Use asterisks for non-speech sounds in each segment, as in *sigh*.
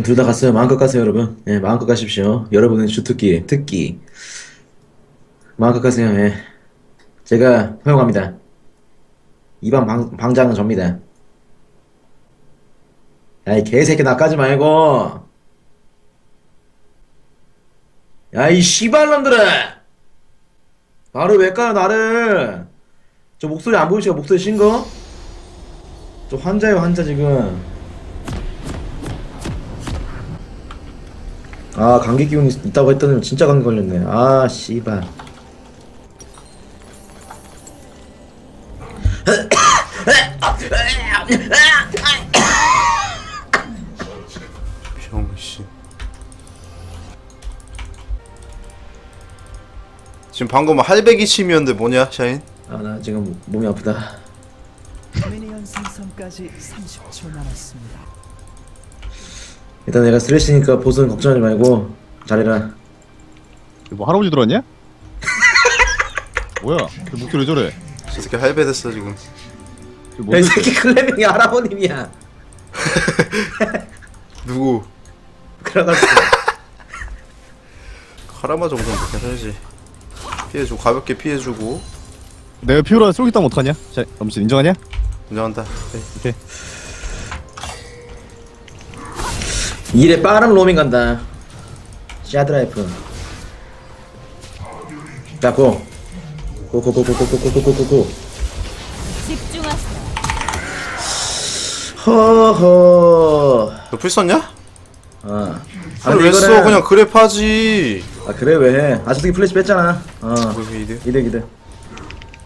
그럼 둘 다 갔어요. 마음껏 가세요, 여러분. 예, 마음껏 가십시오. 여러분은 주특기, 특기. 마음껏 가세요, 예. 제가 허용합니다. 이방 방, 방장은 접니다. 야, 이 개새끼 나까지 말고! 야, 이 씨발놈들아! 나를 왜 까요, 나를! 저 목소리 안 보이시죠? 목소리 쉰 거? 저 환자예요, 환자 지금. 아, 감기 기운이 있다고 했더니 진짜 감기 걸렸네. 아, 씨발. 병신. 지금 방금 할배기 침이었는데 뭐냐, 샤인? 아, 나 지금 몸이 아프다. 미니언 생성까지 30초 남았습니다. 일단 내가 스트레스니까 보스는 걱정하지 말고 잘해라. 뭐 할아버지 들어왔냐? *laughs* 뭐야? 그 목소리 왜 저래? 저 새끼 할배 됐어 지금. 그 야, 이? 새끼 클레밍이 할아버님이야. *laughs* 누구? 그래가지고. *laughs* 카라마 정도는 해야지. 피해주고 가볍게 피해주고 내가 피오라 쏠기 따면 어떡하냐? 자, 엄신 인정하냐? 인정한다. 네. 오케이. 일에 빠른 로밍 간다. 샤드라이프. 자, 고. 고, 고, 고, 고, 고, 고, 고, 고, 고, 고, 고. 집중하세요. 허허. 너풀 썼냐? 어. 아니 왜 써? 그냥 그랩 하지. 아, 그래, 왜 해? 아, 저 새끼 플래시 뺐잖아. 어. 왜 이래? 이득, 이득.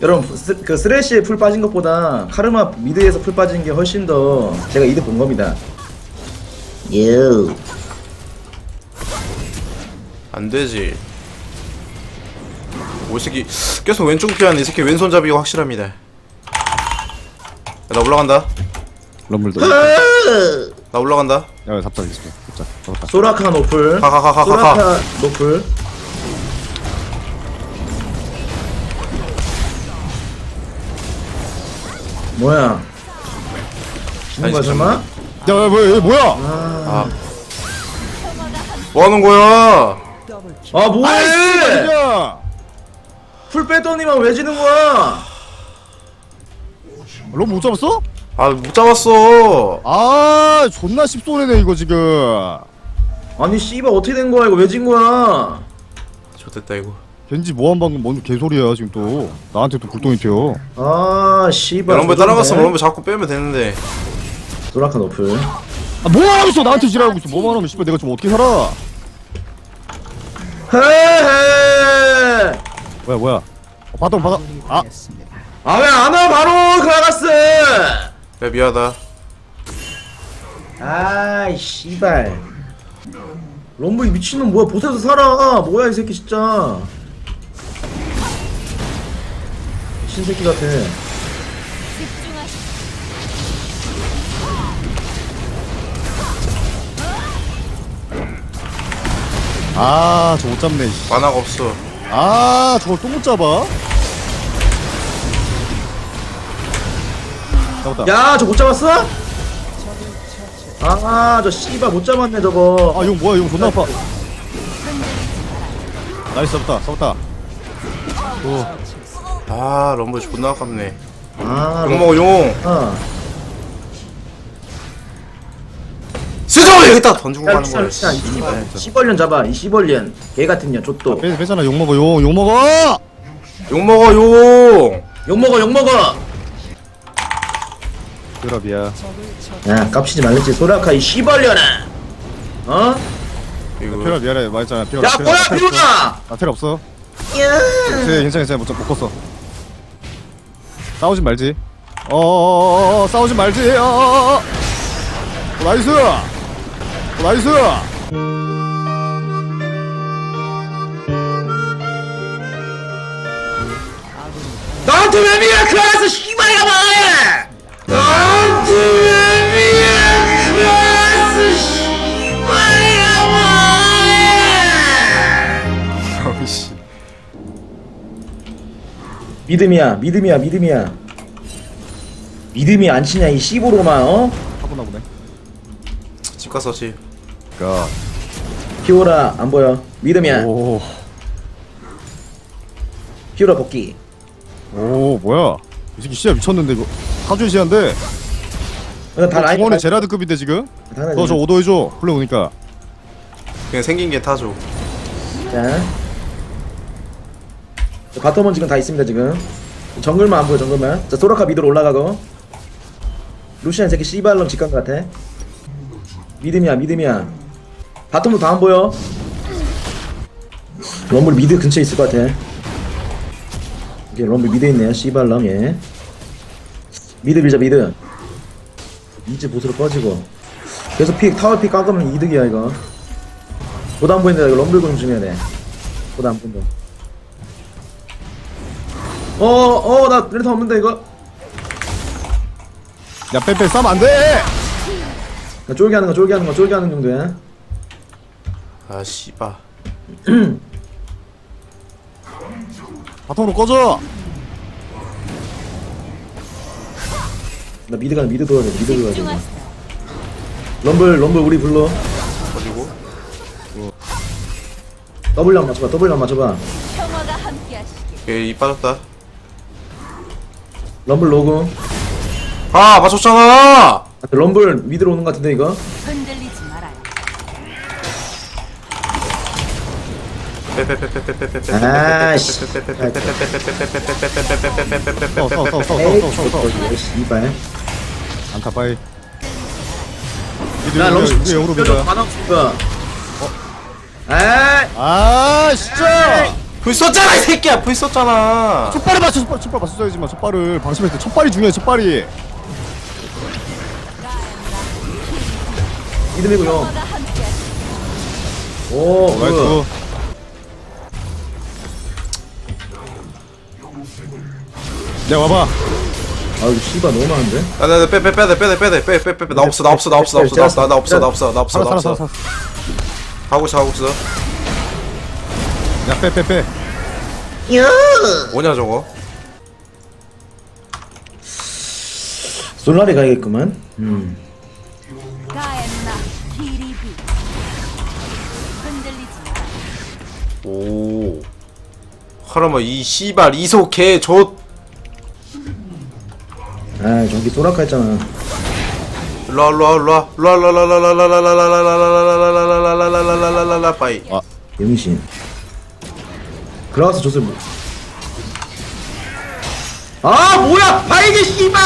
여러분, 스, 그 스레시에 풀 빠진 것보다 카르마 미드에서 풀 빠진 게 훨씬 더 제가 이득 본 겁니다. 유. 안 되지. 오, 이 새끼 계속 왼쪽 피하는 이 새끼 왼손잡이가 확실합니다. 야, 나 올라간다. 럼블도. 나 올라간다. 야, 잡자, 이거. 잡자. 잡았다. 소라카 노플. 가, 가, 가, 가, 가, 가. 소라카 노플. 뭐야? 아니, 거야 야, 뭐야, 얘 뭐야? 아. 뭐 하는 거야? 아 뭐해? 야! 풀 빼더니만 왜 지는 거야? 럼블 못 잡았어? 아, 못 잡았어. 아, 존나 씹소리네, 이거 지금. 아니 씨발 어떻게 된 거야 이거 왜 진 거야? 좋됐다 이거. 겐지 뭐한 방금 뭔 개소리야, 지금 또. 나한테 또 불똥이 튀어. 아 씨발. 럼블. 따라갔으면 럼블 자꾸 빼면 되는데. 소라카 노플. 아, 뭐 하고 있어? 나한테 지랄하고 있어. 뭐만 하면, 씨발, 내가 지금 어떻게 살아? 헤헤. 뭐야, 뭐야. 어, 받아, 받아. 아, 아왜 안 와 바로 그라가스? 야, 미안하다. 아이 씨발 럼블 이 미친놈 뭐야 보세서 살아 뭐야 이 새끼 진짜 신새끼 같아 아, 저거 못 잡네, 씨. 만화가 없어. 아, 저걸 또 못 잡아? 잡았다. 야 저 못 잡았어? 아 저 씨발 못 잡았네 저거 아, 용 뭐야, 용 존나 아파. 나이스, 잡았다, 잡았다. 오, 아, 럼블 존나 아깝네. 아 용 먹어, 용. 아. 여기다 던지고 야, 가는 거야. 씨발. 씨벌- 씨벌년 잡아 이 씨벌년 개 같은 년 족도 빼, 빼잖아, 용 먹어, 용, 용 먹어! 용 먹어, 용. 욕 먹어 욕 먹어 드랍이야. 야 깝치지 말랬지 소라카 이 씨벌년아 어? 이거. 피라 미안해, 말했잖아. 피라. 야 뭐야 비로나 아, 테라 없어. 야 그래, 괜찮아, 괜찮아. 못, 잡- 못 컸어. 싸우지 말지. 어어어어, 싸우지 말지. 어어어. 어, 나이스! 어, 나이스! 나한테 왜 미야 그라가스 씨발이가 말해 나한테 왜 미야 그라가스 씨발이가 말해 아우씨. 믿음이야 믿음이야 믿음이야 믿음이 안 치냐 이 씨보로만 어? 하구나 보네. 집 가서 집. 갓. 피오라 안 보여 믿음이야 오, 피오라 복귀 오, 뭐야? 이 새끼 시야 미쳤는데 이거 하준 시야인데. 이거 다 라인 중원의 제라드급인데 지금? 당연하지. 너저 오도 해줘. 플레 오니까. 그냥 생긴 게 타죠 자 바텀은 지금 다 있습니다 지금 정글만 안 보여 정글만 자 소라카 미드로 올라가고 루시안 새끼 씨발놈 직관 같아 믿음이야 믿음이야 바텀도 다 안 보여. 럼블 미드 근처에 있을 것 같아. 이게 럼블 미드에 있네요 씨발놈 얘. 미드 밀자 미드. 이제 보스로 꺼지고. 계속 픽 타워 픽 깎으면 이득이야 이거. 보다 안 보인다 이거 럼블 좀 중요해 돼 보다 안 보인다. 어어 나 레터 없는데 이거. 야, 빼빼 싸면 안 돼! 나 쫄게 하는 거 쫄게 하는 거 쫄게 하는 정도야 아 씨발 *clears throat* 바텀으로 꺼져! 나 미드 가는 미드 도와야 돼 미드 도와야 돼. 럼블 럼블 우리 불러. 그리고. W 한 맞춰봐 W 한 맞춰봐. 평화가 함께하시길. 오케이 이 빠졌다. 럼블 로그. 아 맞췄잖아! 아, 럼블 미드로 오는 거 같은데 이거? 흔들리지 말 아씨 싸워, 에이 씨발 안타 빠이. 나 럼블 이게 영으로 밀자. 반항 줄까 에이 아, 진짜! 불 썼잖아 이 새끼야 불 썼잖아 첫발을 맞춰, 첫발, 첫발 맞춰줘야지만, 첫발을. 방심했을 때 첫발이 중요해, 첫발이. 함께하시길. 오, 나이스. 야 와봐. 아유 씨발 너무 많은데? 아, 야야야 빼빼 빼야 빼야 빼야 빼야 빼빼. 나 없어 나 없어 나 없어 나 없어 나 없어 나 없어 나 없어 나 없어 나 없어. 하고 있어 가고 있어. 야 빼 빼빼. 뭐냐 저거? 솔라리 가야겠구만. 음오. 하라마 이 씨발 이소 개좆 아, 저기 소라카 했잖아. 일로와 일로와 일로와 일로와 일로와 일로와 일로와 일로와 일로와 일로와 일로와 일로와 일로와 빠이 영신. 그라가스 줬을 뭐. 아, 뭐야! 바이게 씨발!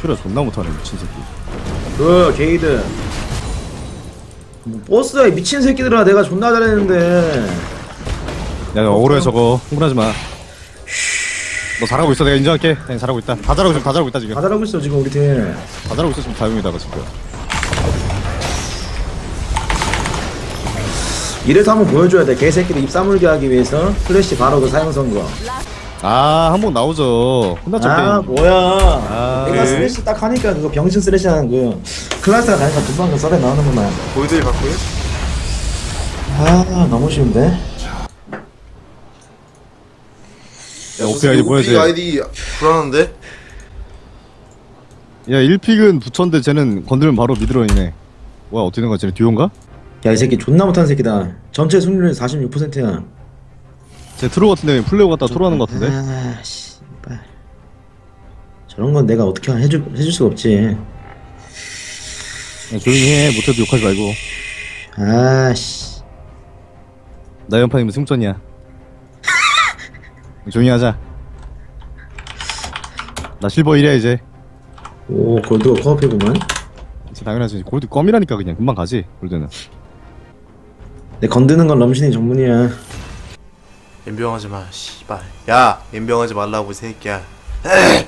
슈라 존나 못하네, 미친 새끼. 그, 게이드. 뭐, 버스야, 이 미친 새끼들아. 내가 존나 잘했는데. 야, 너 억울해, 저거. 흥분하지 마. 너 잘하고 있어, 내가 인정할게. 그냥 잘하고 있다. 다 잘하고 있어, 다 잘하고 있다, 지금. 다 잘하고 있어, 지금 우리 팀. 다 잘하고 있어, 지금 다행이다, 너 지금. 이래서 한번 보여줘야 돼. 개새끼들 입 싸물게 하기 위해서. 플래시 바로 그 사용 선거. 아, 한번 나오죠. 혼났죠, 아, 게임. 뭐야. 아, 내가 네. 슬래시 딱 하니까 그거 병신 슬래시 하는 그 클라스가 가니까 금방 그 썰에 나오는구만. 보이드를 갖고 있 아, 너무 쉬운데? 야, 오피 아이디 보내야지. 아이디 불안한데? 야, 1픽은 부천데 쟤는 건들면 바로 미드런이네. 뭐야, 어떻게 된 거야? 쟤는 듀오인가? 야, 이 새끼 존나 못하는 새끼다. 전체 승률이 46%야. 쟤 트로 같은데 플레이어 갖다 트로하는 거 같은데? 아, 씨발. 저런 건 내가 어떻게 해줄, 해줄 수가 없지. 야, 조용히 해. 못해도 욕하지 말고. 아, 씨. 나 연판이면 승전이야. *laughs* 조용히 하자. 나 실버 1이야 이제. 오, 골드가 코앞이구만. 이제 당연하지. 골드 껌이라니까 그냥 금방 가지. 골드는. 내 건드는 건 럼신이 전문이야. 연병하지 마 씨발 야 연병하지 말라고 이 새끼야. *laughs*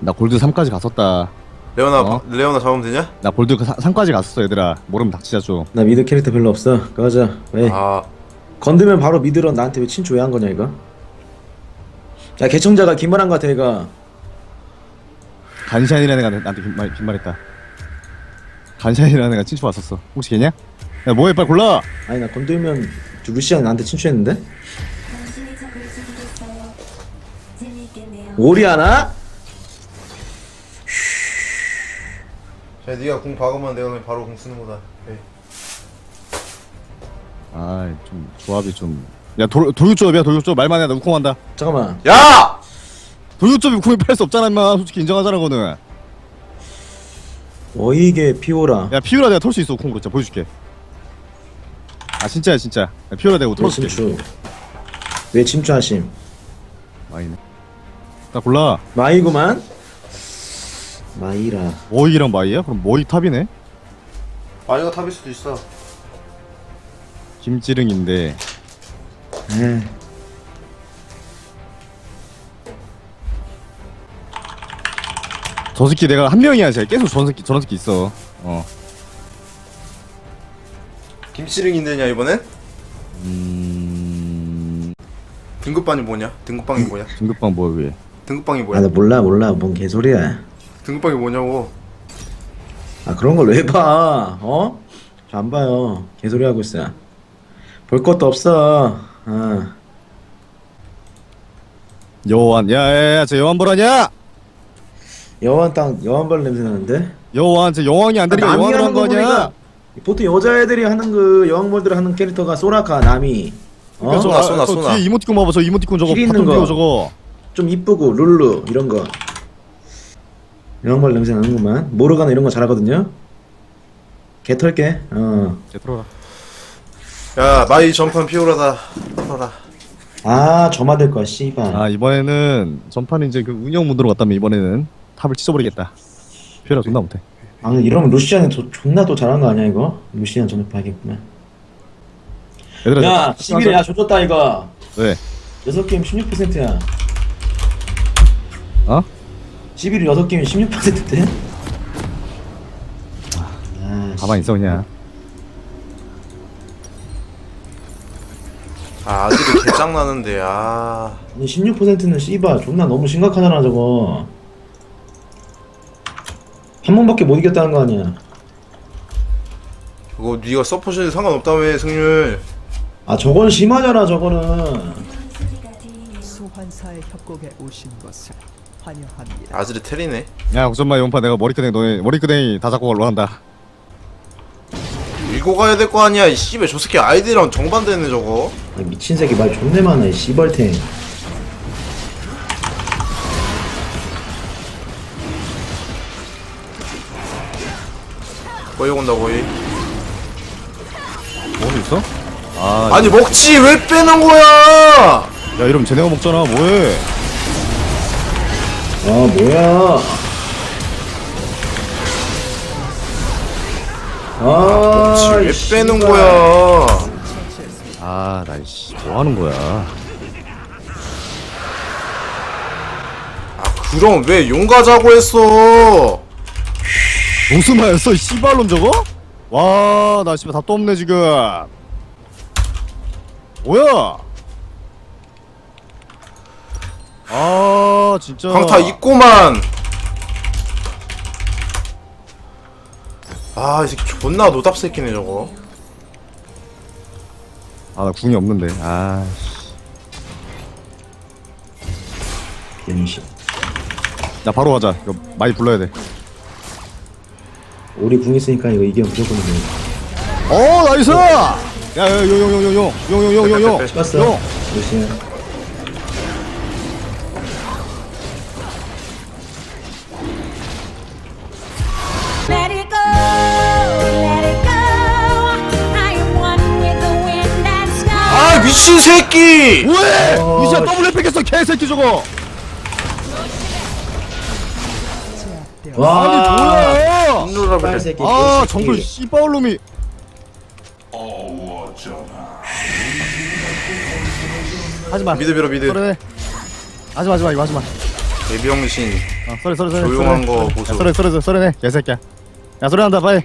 나 골드 3까지 갔었다. 레오나 어? 레오나 잡으면 되냐? 나 골드 3까지 갔었어 얘들아. 모르면 닥치자 좀. 나 미드 캐릭터 별로 없어. 가자. 왜? 아 건드면 바로 미드런 나한테 왜 친추 왜한 거냐, 이거? 야, 개청자가 기말한 거 같아, 이거. 간샤인이라는 애가 나한테 빈말, 빈말했다. 간샤인이라는 애가 친추 왔었어. 혹시 걔냐? 야 뭐해 빨리 골라. 아니, 나 건들면 루시안 나한테 친추했는데? 오리아나? 야 네가 궁 박으면 내가 그냥 바로 궁 쓰는 거다. 네. 아좀 조합이 좀야 돌격조합이야 돌격조합. 말만 해 나 우콩한다. 잠깐만. 야! 돌격조합이 우콩이 팔수 없잖아 임마. 솔직히 인정하잖아 거는. 어이게 피오라. 야 피우라 내가 털 수 있어 우콩으로 진짜 보여줄게 아 진짜야 진짜. 야, 피우라 내가 왜 털어줄게. 침추 왜 침추하심? 마이네. 나 골라. 마이구만. 마이라. 모이랑 마이야? 그럼 모이 탑이네? 마이가 탑일 수도 있어. 김찌릉인데. 에 저 새끼 내가 한 명이야 쟤 계속 저런 새끼 저런 새끼 있어. 어 김치릉인데냐 이번엔? 음... 등급반이 뭐냐? 등급방이 뭐냐? 긴급방 뭐야 그게 등급방이 뭐야? 아나 몰라 몰라 뭔 개소리야 등급방이 뭐냐고 아 그런 걸 왜 봐? 어? 저 안 봐요. 개소리 하고 있어. 볼 것도 없어. 아. 여완 야야야 쟤 여완 보라냐 여왕 땅 여왕벌 냄새 나는데? 여완 쟤 여왕이 안 되니까 남이 여왕을 하는 한거 거 아니야 보니까 보통 여자애들이 하는 그 여왕벌들 하는 캐릭터가 소라카, 나미. 어? 쏘나, 아, 쏘나, 저 쏘나. 뒤에 이모티콘 봐봐 저 이모티콘 저거 길 있는 거. 띄워 저거 좀 이쁘고 룰루 이런 거. 여왕벌 냄새 나는구만. 모르가나 이런 거 잘하거든요. 개 털게. 어. 쟤 들어라 야 마이 전판 피오라다 풀어라 아 점화될 거야 씨발. 아 이번에는 전판 이제 그 운영 모드로 갔다면 이번에는 탑을 찢어버리겠다 피해라 존나 못해 아 근데 이러면 루시안이 도, 존나 또 잘한 거 아니야 이거? 루시안 전역하겠구나. 얘들아 야 저- 11에 야 조졌다 이거. 왜? 6게임 16%야. 어? 11일 6게임 16%대? 아, 가만히 있어 그냥 아 아들이 개짱 나는데 아 아니 16%는 씨발 존나 너무 심각하잖아 저거. 한 번밖에 못 이겼다는 거 아니야. 그거 네가 서포션이 상관없다며 승률 아 저건 심하잖아 저거는. 소환사의 협곡에 오신 것을 환영합니다. 아들이 테리네 야 걱정마 용파 내가 머리끄댕이 너네 머리끄댕이 다 잡고 갈로 한다 밀고 가야 될 거 아니야 이 씨발 저 새끼 아이디랑 정반대네 저거 아, 미친 새끼 말 존내 많아 이 씨발탱. 거의 온다 거의 먹을 수 있어? 아, 아니 먹지! 왜 빼는 거야? 야 이러면 쟤네가 먹잖아. 뭐해? 아 뭐야. 아, 먹지! 왜이 빼는. 거야? 아 나이씨 뭐하는 거야? 아 그럼 왜 용 가자고 했어 용수마였어 이 씨발놈 저거? 와 나 씨발 답도 없네 지금. 뭐야? 아 진짜. 강타 있고만. 아 이 새끼 존나 노답 새끼네 저거. 아 나 궁이 없는데. 아 병신. 나 바로 가자. 이거 많이 불러야 돼 우리 궁 있으니까 이거 이기면 무조건 이겨. 어 나이스! 야용용용용용용용용용용. 용! 루시안. Let it go, let it go. I am one with the wind and sky. 아 미친 새끼 왜? 어, 이제 더블 뺏겼어 개새끼 저거 와. 아니 뭐야 아 개새끼. 정글 씨바울 놈이. 하지마. 미드 밀어 미드. 쏘래 하지마 하지마 이거 하지마. 개병신. 어, 쏘래 쏘래 쏘래 조용한 거. 보소. 야, 쏘래 쏘래 쏘래네 개새끼야. 야 쏘래 한다 빨리.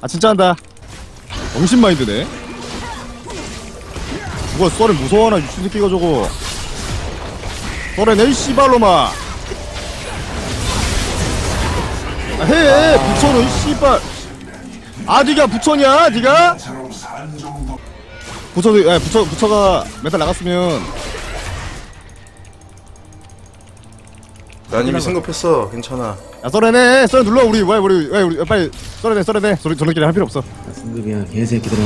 아 진짜 한다. 정신 마인드네. 누가 쏘래 무서워하나 유치 새끼가 저거. 쏘래네 이 씨발놈아 해 부처는 이 씨발. 아 니가 부처냐 니가 부처 야 부처 부처가 메탈 나갔으면. 난 이미 승급했어. 괜찮아. 야 썰어내 썰어 눌러 우리. 왜 우리 왜 우리 빨리 썰어내 썰어내. 소리 저런끼리 할 필요 없어. 나 승급이야 개새끼들아.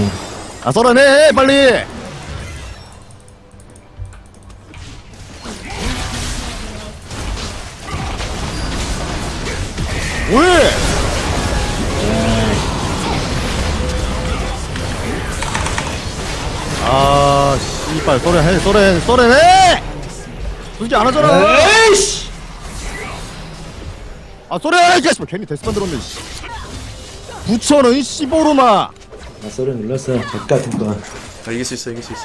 아 썰어내 빨리 씨발 썰어내 썰어내 썰어내 솔직히 안 하잖아 에이씨! 아 썰어내 이게 씨발 괜히 데스만 들었네 씨. 부처는 씨보르마! 나 썰어 눌렀어. 젖 같은 거 아, 이길 수 있어 이길 수 있어.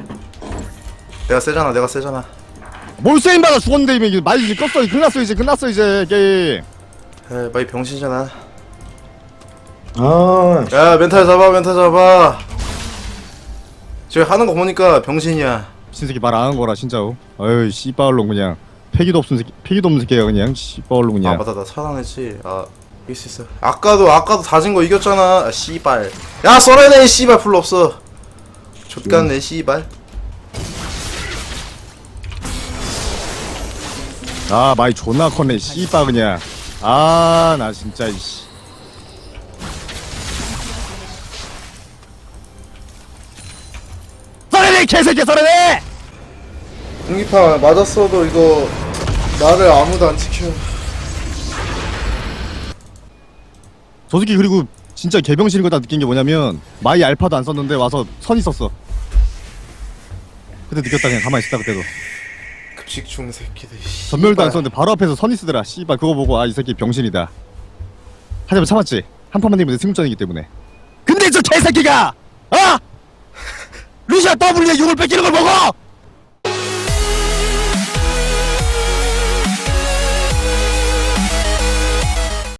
*laughs* 내가 세잖아 내가 세잖아. 뭘 세임 받아 죽었는데 이미. 많이 이제 껐어 끝났어 이제 끝났어 이제 게임. 에 마이 병신이잖아. 아. 야 멘탈 잡아 멘탈 잡아 지금 하는 거 보니까 병신이야. 미친 새끼 말 안 한 거라 진짜로. 어이 씨발로 그냥. 패기도 없은 새끼 패기도 없는 새끼야 그냥. 씨발로 아 그냥. 맞다 나 살아냈지. 아 이길 수 있어. 아까도 아까도 다진 거 이겼잖아. 아 씨발. 야이 씨발. 풀로 없어. 족같네 씨발. 아 마이 존나 컸네 씨발 그냥. 아 나 진짜 이씨 개새끼 썰어내 공기파 맞았어도 이거 나를 아무도 안 지켜. 저 새끼 그리고 진짜 개병신인 거다 느낀 게 뭐냐면 마이 알파도 안 썼는데 와서 선 있었어. 그때 느꼈다 그냥 가만히 있었다 그때도. 급식충 새끼들 전멸도 안. 썼는데 바로 앞에서 선이 쓰더라. 씨발 그거 보고 아 이 새끼 병신이다. 하지만 참았지? 한 판만 되면 승전이기 때문에. 근데 저 개새끼가! 어? 루시아 W에 6을 뺏기는 걸 보고